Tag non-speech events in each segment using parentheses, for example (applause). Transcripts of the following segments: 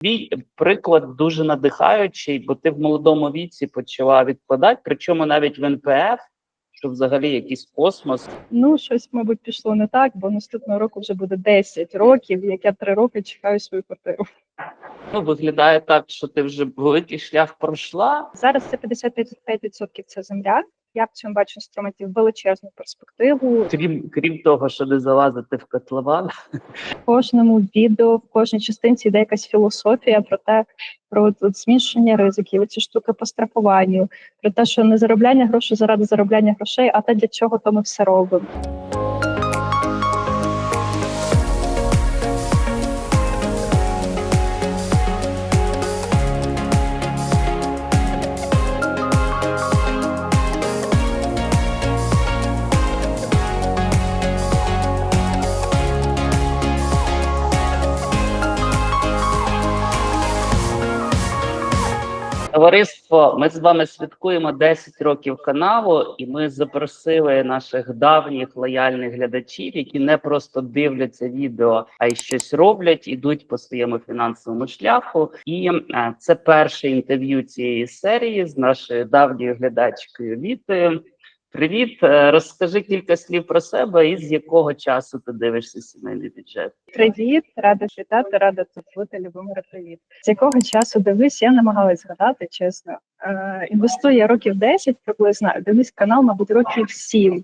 Твій приклад дуже надихаючий, бо ти в молодому віці почала відкладати, причому навіть в НПФ, що взагалі якийсь космос. Ну, щось, мабуть, пішло не так, бо наступного року вже буде 10 років, як я 3 роки чекаю свою квартиру. Ну виглядає так, що ти вже великий шлях пройшла. Зараз це 55% це земля. Я в цьому бачу інструментів величезну перспективу. Крім крім того, що не залазити в котлован. В кожному відео, в кожній частинці йде якась філософія про те, про от зміщення ризиків, ці штуки по страхуванню, про те, що не заробляння грошей заради заробляння грошей, а те, для чого то ми все робимо. Товариство, ми з вами святкуємо 10 років каналу, і ми запросили наших давніх лояльних глядачів, які не просто дивляться відео, а й щось роблять, ідуть по своєму фінансовому шляху. І е, це перше інтерв'ю цієї серії з нашою давньою глядачкою Вітою. Привіт, Е, розкажи кілька слів про себе і з якого часу ти дивишся сімейний бюджет. Привіт, рада вітати, рада тут бути. Любомира, привіт. З якого часу дивись, я намагалась згадати, чесно. Е, інвестую я років 10 приблизно, дивлюсь канал, мабуть, років 7.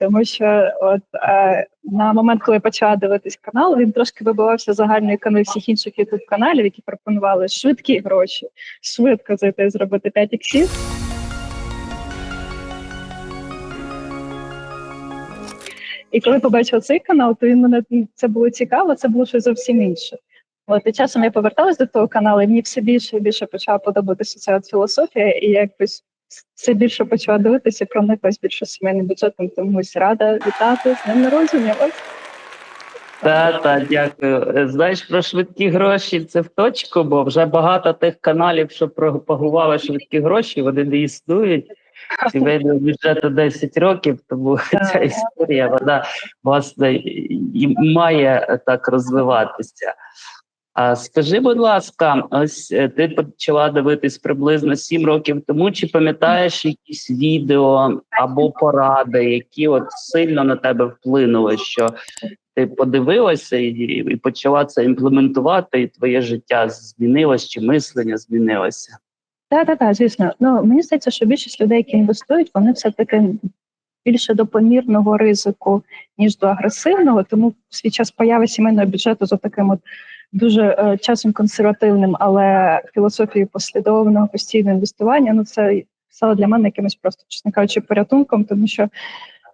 Тому що от е, на момент, коли я почала дивитись канал, він трошки вибивався загальної кани всіх інших ютуб каналів, які пропонували швидкі гроші, швидко зайти і зробити 5 іксів. І коли побачив цей канал, то він мене це було цікаво, це було щось зовсім інше. От і часом я поверталась до того каналу, і мені все більше і більше почала подобатися ця філософія, і якось все більше почала дивитися, прониклась більше сімейним бюджетом, тому рада вітати з днем народження. Та, та, дякую. Е, Знаєш про швидкі гроші, це в точку, бо вже багато тих каналів, що пропагували швидкі гроші, вони не існують. Сімейного бюджету 10 років, тому ця історія вона власне і має так розвиватися. А скажи, будь ласка, ось е, ти почала дивитись приблизно 7 років тому. Чи пам'ятаєш якісь відео або поради, які от сильно на тебе вплинули? Що ти подивилася і, і почала це імплементувати, і твоє життя змінилось, чи мислення змінилося? Так, так, так, звісно. Ну мені здається, що більшість людей, які інвестують, вони все таки більше до помірного ризику, ніж до агресивного. Тому в свій час появи сімейного бюджету за таким от дуже е, часом консервативним, але філософією послідовного постійного інвестування. Ну це стало для мене якимось просто, чесно кажучи, порятунком, тому що.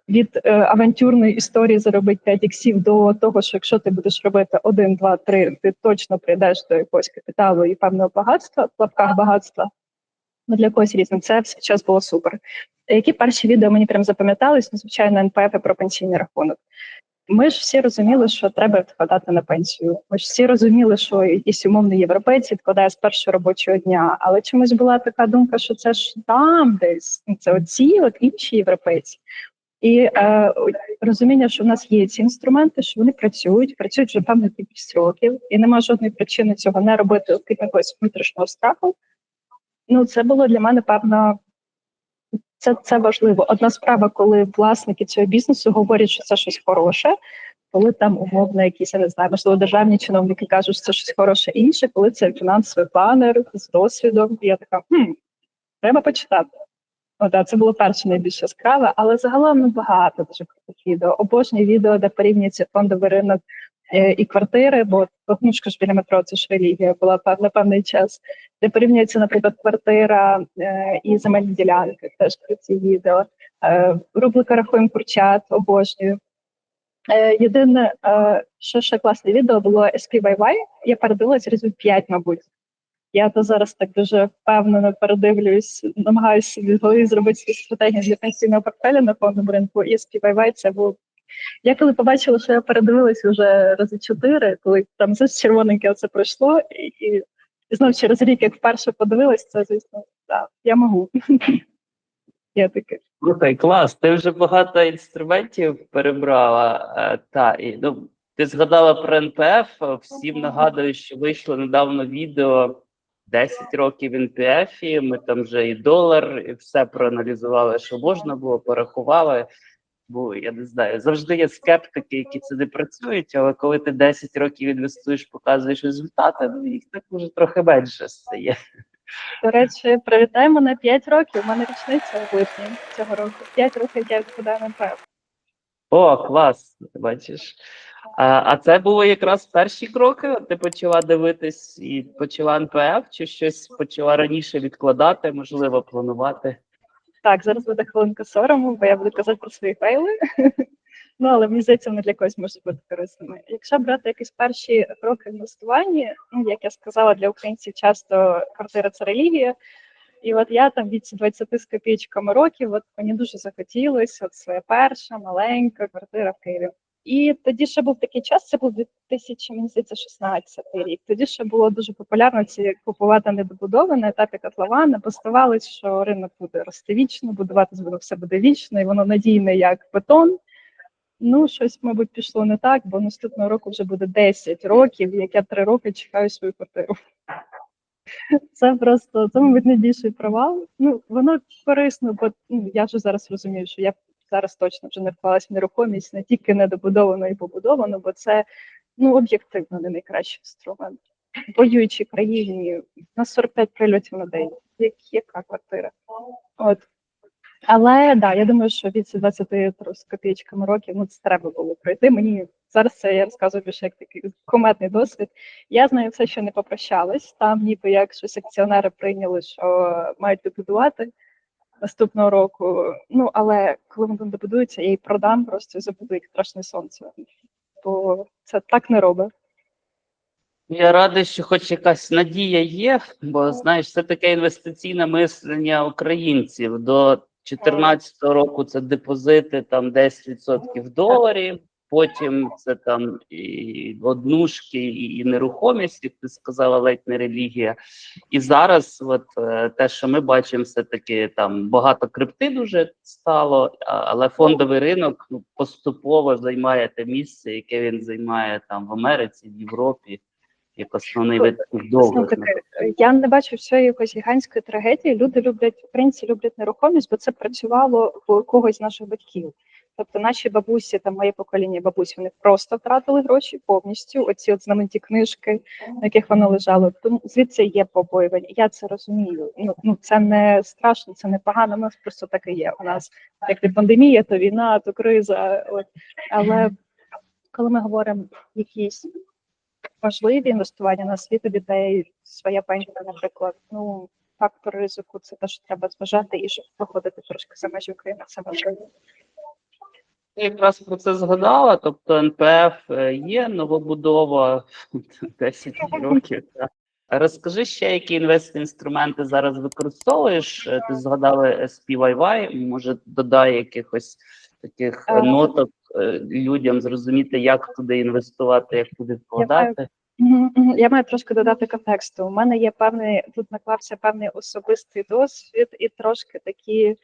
Від е, авантюрної історії заробити 5 іксів до того, що якщо ти будеш робити 1, 2, 3, ти точно прийдеш до якогось капіталу і певного багатства, в лапках багатства, ну для когось різним. Це в свій час було супер. Які перші відео мені прям запам'ятались? Ну, звичайно, НПФ про пенсійний рахунок. Ми ж всі розуміли, що треба відкладати на пенсію. Ми ж всі розуміли, що якийсь умовний європейць відкладає з першого робочого дня. Але чомусь була така думка, що це ж там десь ну, це оці от інші європейці. І е, розуміння, що в нас є ці інструменти, що вони працюють, працюють вже певну кількість років, і немає жодної причини цього не робити, окрім якогось внутрішнього страху. Ну, це було для мене певно. Це це важливо. Одна справа, коли власники цього бізнесу говорять, що це щось хороше, коли там умовно якісь я не знаю, можливо, державні чиновники кажуть, що це щось хороше інше, коли це фінансовий планер з досвідом. Я така хм, треба почитати. О, да, це було перше найбільш яскраве, але загалом ну, багато дуже крутих відео. Обожнюю відео, де порівнюється фондовий ринок і квартири, бо вогнучка ж біля метро це ж релігія була на певний час, де порівнюється, наприклад, квартира е, і земельні ділянки. Теж круті відео. Е, рубрика рахуємо курчат, обожнюю. Е, єдине, е, що ще класне відео було SPYY, Я передивилась разів 5, мабуть. Я то зараз так дуже впевнено передивлююсь, намагаюся в голові зробити свою стратегію для пенсійного портфеля на фондовому ринку. І SPYY це був. Я коли побачила, що я передивилася вже рази чотири, коли там з червоненьке це пройшло, і, і знов через рік, як вперше подивилась, це звісно, так, я можу. (laughs) Я таке. Слухай, клас, ти вже багато інструментів перебрала. е, Та і ну Ти згадала про НПФ. Всім нагадую, що вийшло недавно відео 10 років НПФ. Ми там вже і долар, і все проаналізували, що можна було, порахували. Бо я не знаю, завжди є скептики, які це не працюють, але коли ти 10 років інвестуєш, показуєш результати, ну їх так уже трохи менше стає. До речі, привітаємо на 5 років. У мене річниця в липні цього року. 5 років я відкладаю на МПФ. О, клас! ти Бачиш. А, а це було якраз перші кроки. Ти почала дивитись і почала НПФ, чи щось почала раніше відкладати, можливо, планувати. Так, зараз буде хвилинка сорому, бо я буду казати про свої фейли. (laughs) Ну, але мені здається, вони для когось можуть бути корисними. Якщо брати якісь перші кроки інвестування, ну як я сказала, для українців часто квартира це релігія. І от я там від 20 з копійками років, от мені дуже захотілося, от своя перша маленька квартира в Києві. І тоді ще був такий час, це був 2016 рік. Тоді ще було дуже популярно ці купувати недобудови на етапі котлована, бо здавалось, що ринок буде рости вічно, будуватись буде все буде вічно, і воно надійне як бетон. Ну, щось, мабуть, пішло не так, бо наступного року вже буде 10 років, як я 3 роки чекаю свою квартиру. Це просто це, мабуть, найбільший провал. Ну, воно корисно, бо ну, я вже зараз розумію, що я зараз точно вже не вклалась в нерухомість не тільки недобудовано і побудовано, бо це ну об'єктивно не найкращий інструмент. Воюючій країні на 45 прильотів на день. Як, яка квартира? От. Але да, я думаю, що від 20 з копійками років ну це треба було пройти. Мені зараз це я розказую більше як такий кометний досвід. Я знаю все, що не попрощались. Там ніби як щось акціонери прийняли, що мають добудувати наступного року. Ну але коли вони добудуються, я її продам, просто забуду як страшне сонце. Бо це так не робить. Я радий, що хоч якась надія є, бо знаєш, це таке інвестиційне мислення українців. До 2014 року це депозити там 10% в доларі, потім це там і однушки, і, і нерухомість, як ти сказала, ледь не релігія. І зараз, от е, те, що ми бачимо, все таки там багато крипти дуже стало, але фондовий ринок ну, поступово займає те місце, яке він займає там в Америці, в Європі, як основний вид довгих. Я не бачу всієї якоїсь гігантської трагедії. Люди люблять українці люблять нерухомість, бо це працювало в когось з наших батьків. Тобто наші бабусі, там моє покоління бабусь, вони просто втратили гроші повністю. Оці от знамениті книжки, на яких воно лежало. Тому звідси є побоювання. Я це розумію. Ну ну це не страшно, це не погано. У нас просто таке є. У нас як не пандемія, то війна, то криза. От але коли ми говоримо якісь важливі інвестування на освіту дітей, своя пенсія, наприклад, ну фактор ризику це те, що треба зважати, і щоб виходити трошки за межі України, це важливо. Ти якраз про це згадала. Тобто НПФ е, є новобудова (laughs) 10 років. так. Розкажи ще, які інвестінструменти зараз використовуєш. Е, Ти згадала SPYY, може додай якихось таких е, ноток людям зрозуміти, як туди інвестувати, як туди вкладати. Я маю трошки додати контексту. У мене є певний тут наклався певний особистий досвід і трошки такі,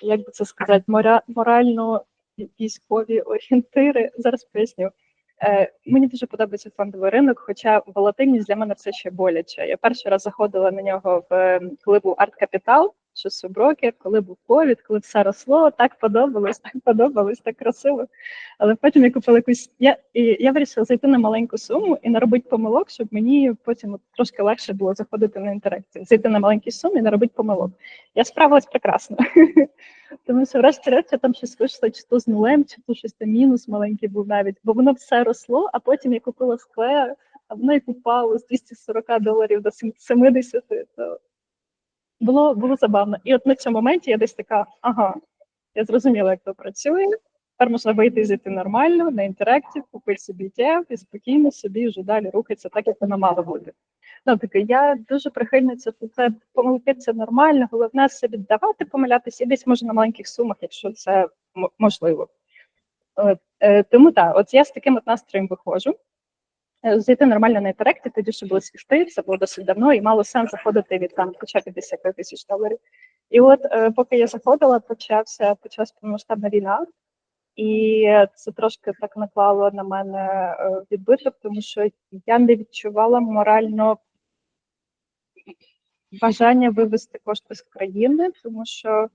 як би це сказати, моря, морально військові орієнтири. Зараз поясню. Е, мені дуже подобається фондовий ринок, хоча волатильність для мене все ще боляче. Я перший раз заходила на нього в ем, коли був арт капітал, що суброкер, коли був ковід, коли все росло, так подобалось, так подобалось, так красиво. Але потім я купила якусь. Я і я вирішила зайти на маленьку суму і наробити помилок, щоб мені потім трошки легше було заходити на інтеракцію. Зайти на маленькій сумі і наробити помилок. Я справилась прекрасно. (laughs) Тому що врешті-решт я там щось вийшло, чи то з нулем, чи то щось там мінус маленький був навіть, бо воно все росло, а потім я купила сквер, а воно як упало з 240 доларів до 70. То було, було забавно. І от на цьому моменті я десь така, ага, я зрозуміла, як то працює. Тепер можна вийти зайти нормально на інтеракті, купити собі ETF і спокійно собі вже далі рухатися так, як воно мало бути. Ну, таке, я дуже прихильниця, що це помилки це нормально, головне собі давати помилятися і десь може на маленьких сумах, якщо це можливо. От, е, тому так, от я з таким от настроєм виходжу. Е, Зайти нормально на інтеракті, тоді ще було свіфти, це було досить давно, і мало сенс заходити від там хоча 50 тисяч доларів. І от е, поки я заходила, почався почалась повномасштабна війна. І це трошки так наклало на мене е, відбиток, тому що я не відчувала морально бажання вивести кошти з країни, тому що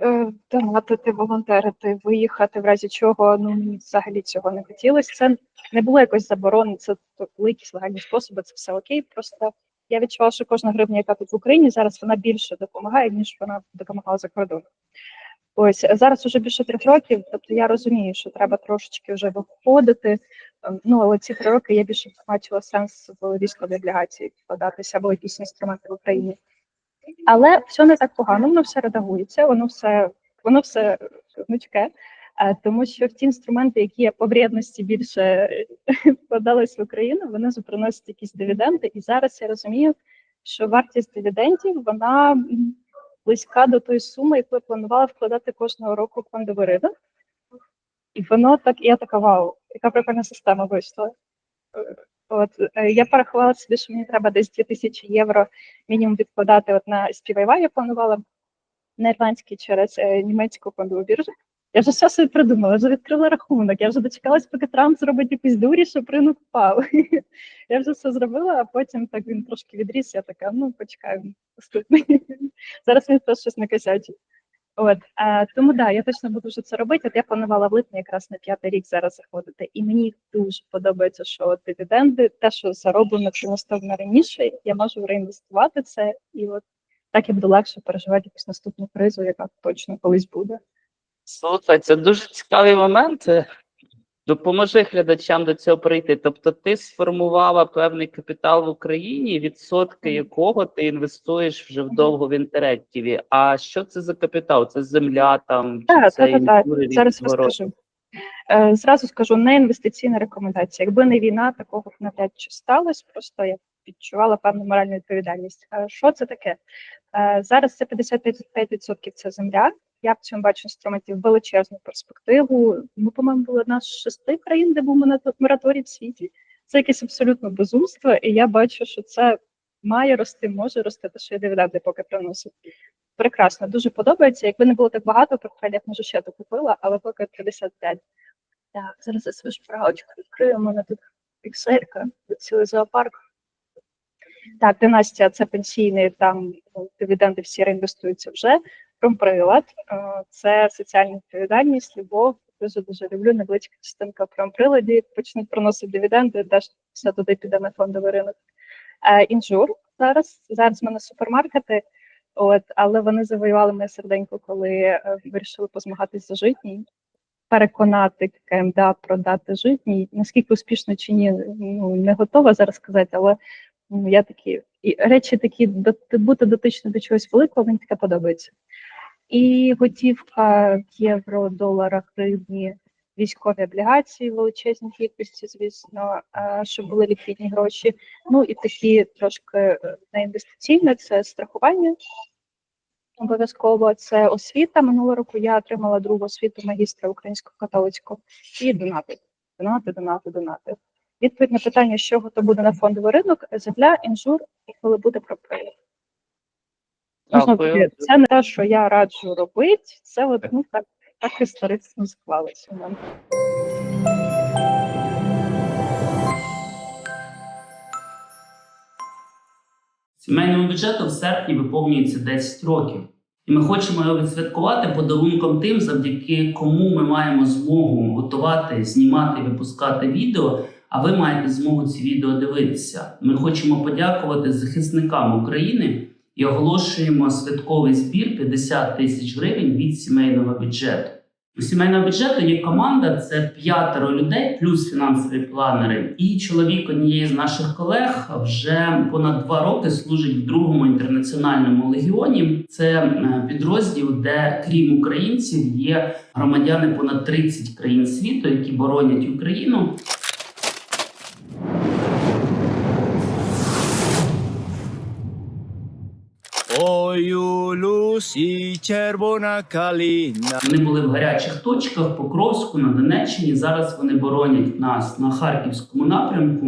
е, донатити, волонтерити, виїхати, в разі чого ну мені взагалі цього не хотілося. Це не було якось заборонено, це були легальні способи, це все окей. Просто я відчувала, що кожна гривня, яка тут в Україні, зараз вона більше допомагає, ніж вона допомагала за кордоном. Ось зараз уже більше трьох років, тобто я розумію, що треба трошечки вже виходити. Ем, Ну але ці три роки я більше бачила сенс в військові облігації вкладатися або якісь інструменти в Україні. Але все не так погано, воно все редагується, воно все воно все гнучке, е, тому що ті інструменти, які по вредності більше е, (laughs) вкладались в Україну, вони вже приносять якісь дивіденди. І зараз я розумію, що вартість дивідендів вона близька до тої суми, яку я планувала вкладати кожного року в фондовий ринок. І воно так, я така вау, яка прикольна система вийшла. От е, я порахувала собі, що мені треба десь 2000 євро мінімум відкладати от на співайва. я планувала на ірландський через е, німецьку фондову біржу. Я вже все собі придумала, вже відкрила рахунок, я вже дочекалась, поки Трамп зробить якісь дурі, щоб ринок впав. (laughs) я вже все зробила, а потім так він трошки відріс, я така, ну почекаємо наступний. (laughs) Зараз він теж щось накосячить. От а, тому да, я точно буду вже це робити. От я планувала в липні якраз на п'ятий рік зараз заходити, і мені дуже подобається, що дивіденди, те, що зароблено інвестовано раніше, я можу реінвестувати це, і от так я буду легше переживати якусь наступну кризу, яка точно колись буде. Слухай, це дуже цікавий момент. Е, Допоможи глядачам до цього прийти. Тобто, ти сформувала певний капітал в Україні, відсотки якого ти інвестуєш вже вдовго в інтерактиві. А що це за капітал? Це земля там чи Так, це так, так, так. Зараз розкажу. Е, зразу скажу, не інвестиційна рекомендація. Якби не війна, такого б навряд чи сталося. Просто я відчувала певну моральну відповідальність. Е, що це таке? Е, зараз це 55% це земля. Я в цьому бачу інструментів величезну перспективу. Ми, по-моєму, були одна з шести країн, де був мораторій в світі. Це якесь абсолютно безумство, і я бачу, що це має рости, може рости, те, що я дивіденди поки приносить. Прекрасно, дуже подобається. Якби не було так багато портфелів, може ще то купила, але поки 55. Так, зараз я свою шпаргалочку відкрию. У мене тут пікселька, цілий зоопарк. Так, династія це пенсійний, там ну, дивіденди всі реінвестуються вже. Промприлад е, це соціальна відповідальність, любов. Дуже дуже люблю невеличка частинка промприладі. Почнуть приносити дивіденди, теж все туди піде на фондовий ринок. Е, Інжур зараз. Зараз в мене супермаркети. От, але вони завоювали моє серденько, коли е, вирішили позмагатись за житній. Переконати КМДА продати житній. Наскільки успішно чи ні, ну не готова зараз сказати, але я такі і речі такі до бути дотично до чогось великого, мені таке подобається. І готівка в євро, доларах, гривні, військові облігації, величезні кількості, звісно, щоб були ліквідні гроші. Ну і такі трошки е, неінвестиційне це страхування. Обов'язково це освіта. Минулого року я отримала другу освіту магістра українського католицького і донати, донати, донати, донати. Відповідь на питання, чого то буде на фондовий ринок, земля, інжур і коли буде проприлад. Дякую. Це не те, що я раджу робити, це от, ну, так, так історично склалося у мене. Сімейному бюджету в серпні виповнюється 10 років. І ми хочемо його відсвяткувати подарунком тим, завдяки кому ми маємо змогу готувати, знімати і випускати відео. А ви маєте змогу ці відео дивитися. Ми хочемо подякувати захисникам України і оголошуємо святковий збір 50 тисяч гривень від сімейного бюджету. У сімейного бюджету є команда, це п'ятеро людей, плюс фінансові планери. І чоловік однієї з наших колег вже понад два роки служить в другому інтернаціональному легіоні. Це е, підрозділ, де крім українців є громадяни понад 30 країн світу, які боронять Україну. У Лусі червона калина. Вони були в гарячих точках Покровську на Донеччині. Зараз вони боронять нас на харківському напрямку.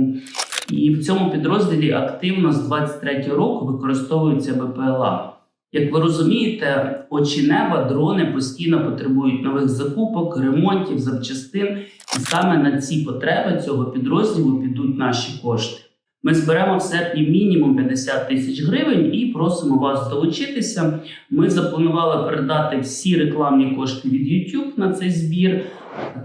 І в цьому підрозділі активно з 23-го року використовується БПЛА. Як ви розумієте, очі неба, дрони постійно потребують нових закупок, ремонтів, запчастин, і саме на ці потреби цього підрозділу підуть наші кошти. Ми зберемо в серпні мінімум 50 тисяч гривень і просимо вас долучитися. Ми запланували передати всі рекламні кошти від YouTube на цей збір.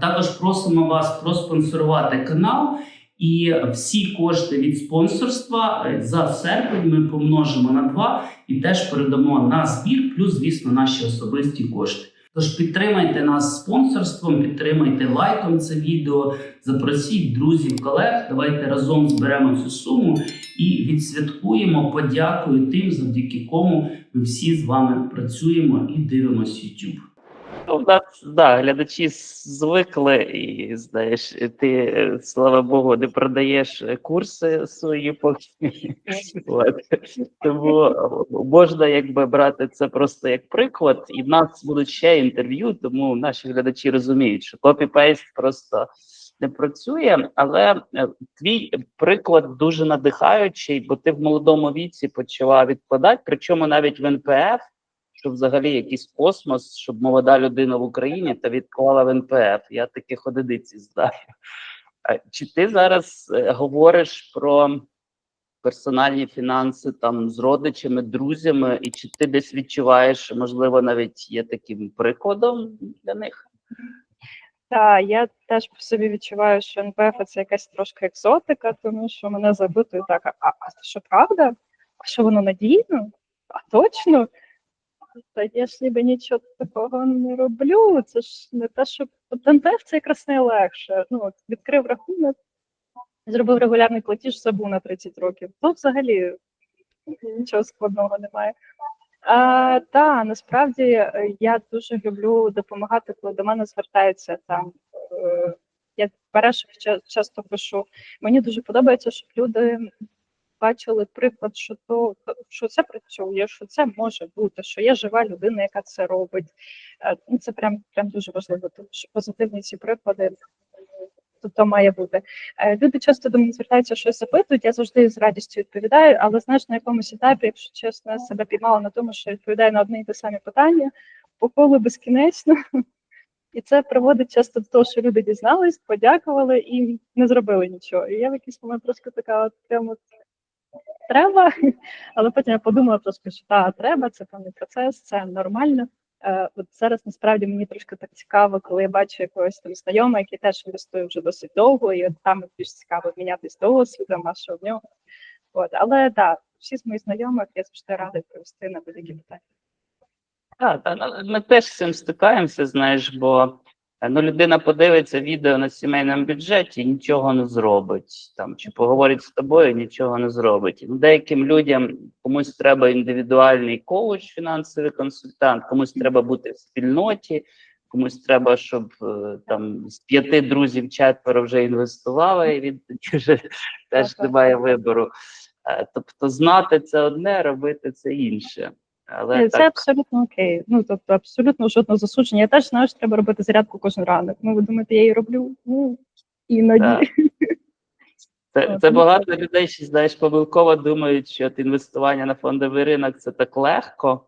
Також просимо вас проспонсорувати канал. І всі кошти від спонсорства е, за серпень ми помножимо на 2 і теж передамо на збір, плюс, звісно, наші особисті кошти. Тож підтримайте нас спонсорством, підтримайте лайком це відео, запросіть друзів, колег. Давайте разом зберемо цю суму і відсвяткуємо Подякую тим, завдяки кому ми всі з вами працюємо і дивимося YouTube. У нас да, глядачі звикли, і знаєш, ти, слава Богу, не продаєш е, курси свої поки. Тому можна якби брати це просто як приклад, і в нас будуть ще інтерв'ю, тому наші глядачі розуміють, що копі-пейст просто не працює. Але е, твій приклад дуже надихаючий, бо ти в молодому віці почала відкладати, причому навіть в НПФ що взагалі якийсь космос, щоб молода людина в Україні та відклала в НПФ. Я таких одиниці знаю. Чи ти зараз е, говориш про персональні фінанси там з родичами, друзями, і чи ти десь відчуваєш, можливо навіть є таким прикладом для них? Так, я теж по собі відчуваю, що НПФ це якась трошки екзотика, тому що мене запитують так: а, а що правда? А що воно надійно? А точно? Та я ж ніби нічого такого не роблю. Це ж не те, що От НПФ це якраз найлегше. Ну, от відкрив рахунок, зробив регулярний платіж, забув на 30 років. Тут взагалі нічого складного немає. А, та насправді я дуже люблю допомагати, коли до мене звертаються там. е, Я перше часто пишу. Мені дуже подобається, щоб люди бачили приклад, що то що це працює, що це може бути, що є жива людина, яка це робить. Е, Ну це прям прям дуже важливо, тому що позитивні ці приклади. То, то має бути. Е, Люди часто до мене звертаються, щось запитують, я завжди з радістю відповідаю, але знаєш, на якомусь етапі, якщо чесно, я себе піймала на тому, що відповідаю на одне і те самі питання, по колу безкінечно. І це приводить часто до того, що люди дізнались, подякували і не зробили нічого. І я в якийсь момент трошки така, от прямо треба, (laughs) але потім я подумала трошки, що та треба, це певний процес, це нормально. Е, От зараз насправді мені трошки так цікаво, коли я бачу якогось там знайомого, який теж інвестує вже досить довго, і от там більш цікаво мінятись досвідом, а що в нього. От, але так, да, всі з моїх знайомих я завжди радий провести на будь-які питання. Так, та, ми теж з цим стикаємося, знаєш, бо ну, людина подивиться відео на сімейному бюджеті і нічого не зробить. Там, чи поговорить з тобою, нічого не зробить. Ну, Деяким людям комусь треба індивідуальний коуч, фінансовий консультант, комусь треба бути в спільноті, комусь треба, щоб е, там з п'яти друзів четверо вже інвестували, і він тоді вже теж Так. немає вибору. Е, Тобто знати це одне, робити це інше. Але Це так, абсолютно окей. Ну тобто абсолютно жодного засудження. Я теж знаю, що треба робити зарядку кожен ранок. Ну ви думаєте, я її роблю? Ну іноді. Це, (laughs) це ну, багато людей ще знаєш помилково думають, що от інвестування на фондовий ринок це так легко.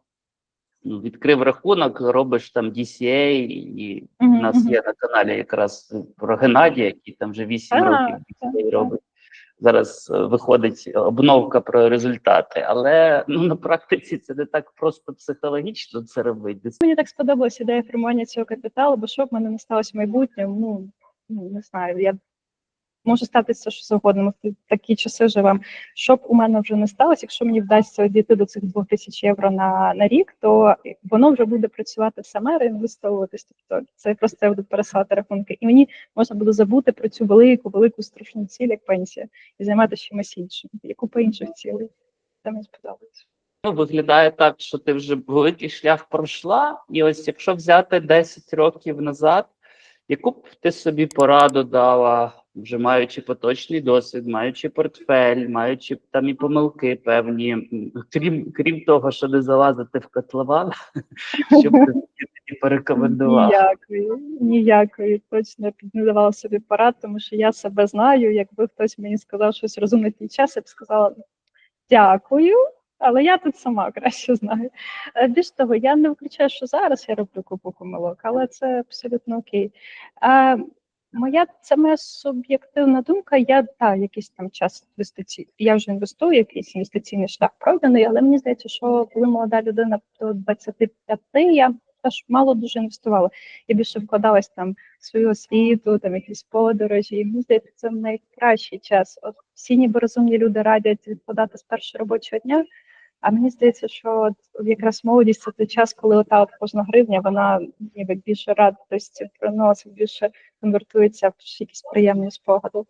Ну, відкрив рахунок, робиш там DCA, і в Мгм, нас є на каналі якраз про Геннадія, який там вже 8 Так, років DCA робить. Зараз е, виходить обновка про результати, але ну на практиці це не так просто психологічно це робити. Мені так сподобалася ідея формування цього капіталу, бо що б мене не сталося в майбутньому, ну, ну не знаю, я може статися що завгодно. Ми в такі часи живемо. Щоб у мене вже не сталося, якщо мені вдасться дійти до цих 2000 євро на, на рік, то воно вже буде працювати саме, реінвестовуватись. Тобто це просто я буду пересилати рахунки. І мені можна буде забути про цю велику, велику страшну ціль, як пенсія, і займатися чимось іншим. Є купа інших цілей. Це мені сподобається. Ну, виглядає так, що ти вже великий шлях пройшла, і ось якщо взяти 10 років назад, яку б ти собі пораду дала, вже маючи поточний досвід, маючи портфель, маючи там і помилки певні, крім, крім того, що не залазити в котлован, (laughs) що б ти тобі порекомендувала? Ніякої, ніякої. Точно б не давала собі порад, тому що я себе знаю. Якби хтось мені сказав щось розумне час, я б сказала дякую, але я тут сама краще знаю. Е, Більш того, я не виключаю, що зараз я роблю купу помилок, але це абсолютно окей. Моя це моя суб'єктивна думка. Я та якийсь там час інвестицій. Я вже інвестую, якийсь інвестиційний шлях пройдений, але мені здається, що коли молода людина до 25, я теж мало дуже інвестувала. Я більше вкладалась там свою освіту, там якісь подорожі. Мені здається, це найкращий час. От всі ніби розумні люди радять відкладати з першого робочого дня. А мені здається, що якраз молодість це той час, коли ота от кожна гривня, вона ніби більше радості приносить, більше конвертується в якісь приємні спогади.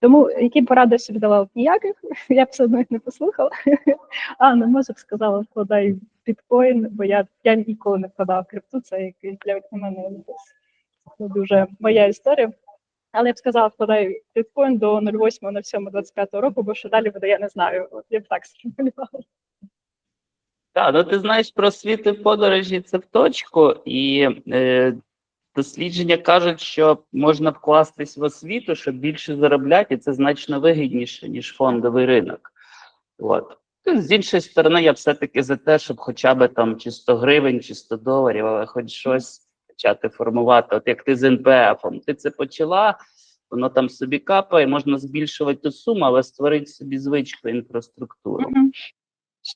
Тому які поради собі дала ніяких, (laughs) я б все одно їх не послухала. (laughs) А не може б сказала, вкладай біткоін, бо я, я ніколи не вкладала крипту, це якийсь для мене не дуже моя історія. Але я б сказала, вкладай біткоін до 08.07.25 року, бо що далі буде, я не знаю. От я б так (laughs) сформулювала. Так, ну ти знаєш про світи подорожі, це в точку, і е, дослідження кажуть, що можна вкластись в освіту, щоб більше заробляти, і це значно вигідніше, ніж фондовий ринок. От. Ну, З іншої сторони, я все-таки за те, щоб хоча б там чи 100 гривень, чи 100 доларів, але хоч щось почати формувати. От як ти з НПФом, ти це почала, воно там собі капає, можна збільшувати ту суму, але створити собі звичку інфраструктуру. Мгм.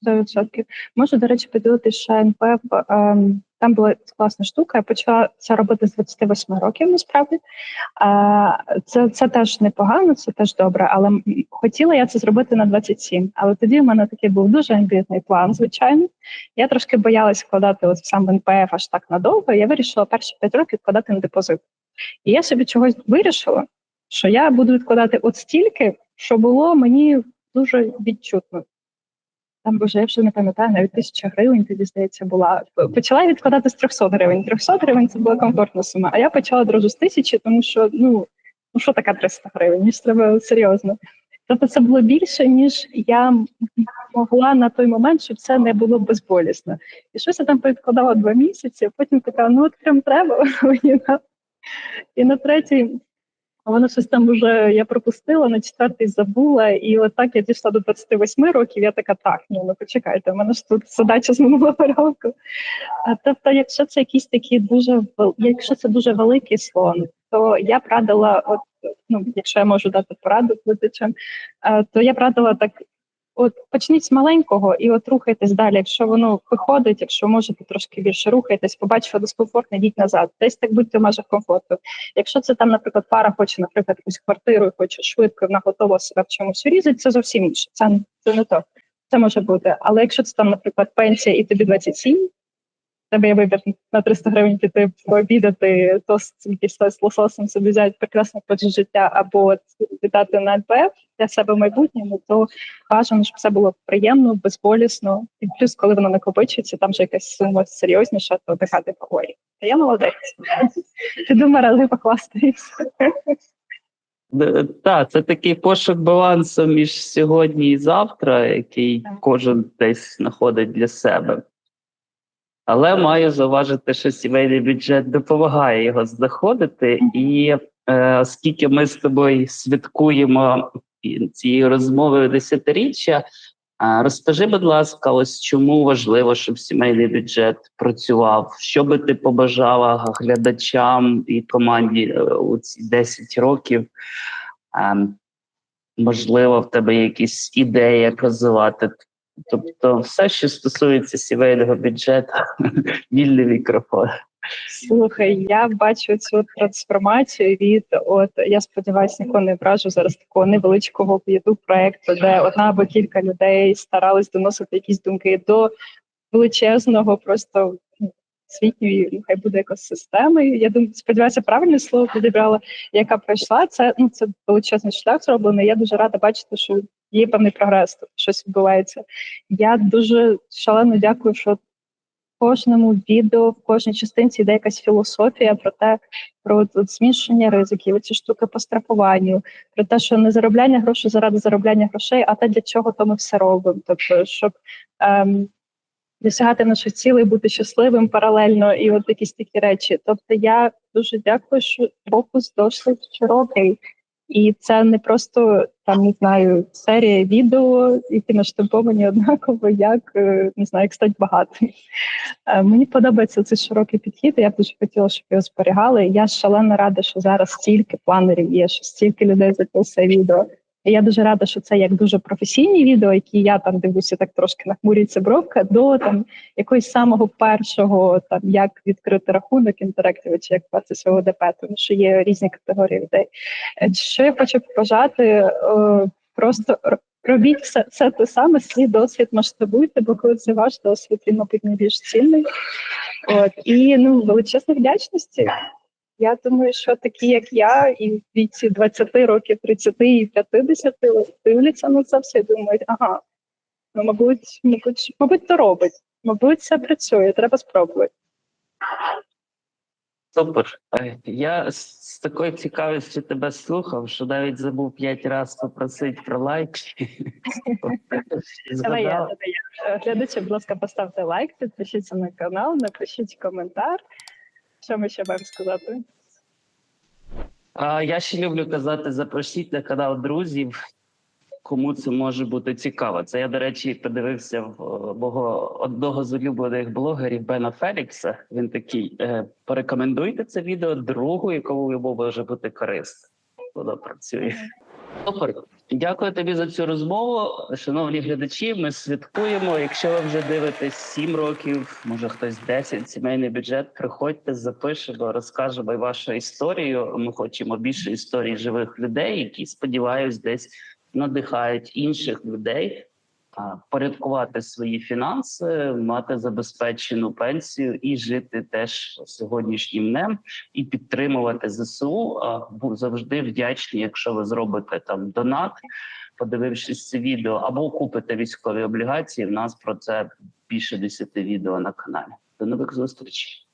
100%. Можу, до речі, поділитися ще НПФ. ем, Там була класна штука. Я почала це робити з 28 років, насправді. Е, Це, це теж непогано, це теж добре, але хотіла я це зробити на 27. Але тоді в мене такий був дуже амбітний план, звичайно. Я трошки боялась вкладати от сам НПФ аж так надовго. Я вирішила перші 5 років вкладати на депозит. І я собі чогось вирішила, що я буду відкладати от стільки, що було мені дуже відчутно. Там, боже, я вже не пам'ятаю, навіть тисяча гривень тоді, здається, була. Почала відкладати з 300 гривень. 300 гривень це була комфортна сума. А я почала одразу з тисячі, тому що ну, ну що таке 300 гривень? Ніж треба серйозно. Тобто це було більше, ніж я могла на той момент, щоб це не було безболісно. І щось я там відкладала два місяці, а потім така, ну от прям треба (laughs) мені. І на третій воно щось там вже я пропустила, на четвертий забула, і отак я дійшла до 28 років. Я така, так, ні, ну почекайте, в мене ж тут задача з минулого року. А тобто, якщо це якісь такі дуже якщо це дуже великий слон, то я б радила, от ну, якщо я можу дати пораду глядачам, то я б радила так. От почніть з маленького і от рухайтесь далі. Якщо воно виходить, якщо можете трошки більше рухайтесь, побачите дискомфортно, йдіть назад. Десь так будьте в межах комфорту. Якщо це там, наприклад, пара хоче, наприклад, якусь квартиру і хоче швидко, вона готова себе в чомусь урізати, це зовсім інше. Це, це не то. Це може бути. Але якщо це там, наприклад, пенсія і тобі 27, в тебе є вибір на 300 гривень піти пообідати, тост якийсь тост з лососом собі взяти прекрасне почуття життя або віддати на НПФ для себе в майбутньому, то бажано, щоб все було приємно, безболісно. І плюс, коли воно накопичується, там вже якась сума серйозніша, то така типу, ой, та я молодець. Піду мережі покласти і. Так, це такий пошук балансу між сьогодні і завтра, який кожен десь знаходить для себе. Але маю зауважити, що сімейний бюджет допомагає його знаходити, і е, оскільки ми з тобою святкуємо і цією розмовою десятиріччя, а розкажи, будь ласка, ось чому важливо, щоб сімейний бюджет працював? Що би ти побажала глядачам і команді е, у ці 10 років? Ем, можливо, в тебе якісь ідеї, як розвивати. Тобто, все, що стосується сімейного бюджету, (laughs) вільний мікрофон. Слухай, я бачу цю трансформацію від от я сподіваюся, нікого не вражу зараз такого невеличкого в'їду проекту, де одна або кілька людей старались доносити якісь думки до величезного, просто світньої, ну хай буде екосистеми. Я думаю, сподіваюся, правильне слово підібрала, яка пройшла. Це ну це величезний шлях зроблений. Я дуже рада бачити, що є певний прогрес, тут щось відбувається. Я дуже шалено дякую, що кожному відео, в кожній частинці йде якась філософія про те, про от, зміщення ризиків, ці штуки по страхуванню, про те, що не заробляння грошей заради заробляння грошей, а те, для чого то ми все робимо. Тобто, щоб ем, досягати наших цілей, бути щасливим паралельно, і от якісь такі речі. Тобто, я дуже дякую, що фокус досить широкий. І це не просто там не знаю серія відео, які наштамповані однаково, як е, не знаю, як стать багатим. Е, Мені подобається цей широкий підхід. Я б дуже хотіла, щоб його зберігали. Я шалено рада, що зараз стільки планерів є, що стільки людей записує відео. Я дуже рада, що це як дуже професійні відео, які я там дивлюся, так трошки нахмурюється бровка, до там якогось самого першого, там як відкрити рахунок інтерактиві, чи як платити свого ДП, тому що є різні категорії людей. Е, Що я хочу побажати, е, просто робіть все, все те саме, свій досвід масштабуйте, бо коли це ваш досвід, він мабуть найбільш цінний. От і ну величезна вдячності. Я думаю, що такі, як я, і в віці 20 років, 30 і 50 дивляться на це все і думають, ага, ну мабуть, мабуть, мабуть, то робить. Мабуть, це працює, треба спробувати. Супер. Е, Я з такою цікавістю тебе слухав, що навіть забув п'ять разів попросити про лайк. Давай я, давай я. Глядачі, будь ласка, поставте лайк, підпишіться на канал, напишіть коментар. Що ми ще маємо сказати? А я ще люблю казати: запросіть на канал друзів, кому це може бути цікаво. Це я, до речі, подивився в е, мого одного з улюблених блогерів Бена Фелікса. Він такий: е, порекомендуйте це відео другу, якому йому може бути корисно. Воно працює. Дякую тобі за цю розмову. Шановні глядачі, ми святкуємо. Якщо ви вже дивитесь 7 років, може хтось 10, сімейний бюджет, приходьте, запишемо, розкажемо вашу історію. Ми хочемо більше історій живих людей, які сподіваюсь, десь надихають інших людей. Порядкувати свої фінанси, мати забезпечену пенсію і жити теж сьогоднішнім днем і підтримувати ЗСУ. Був завжди вдячний, якщо ви зробите там донат, подивившись це відео, або купите військові облігації. В нас про це більше 10 відео на каналі. До нових зустрічей.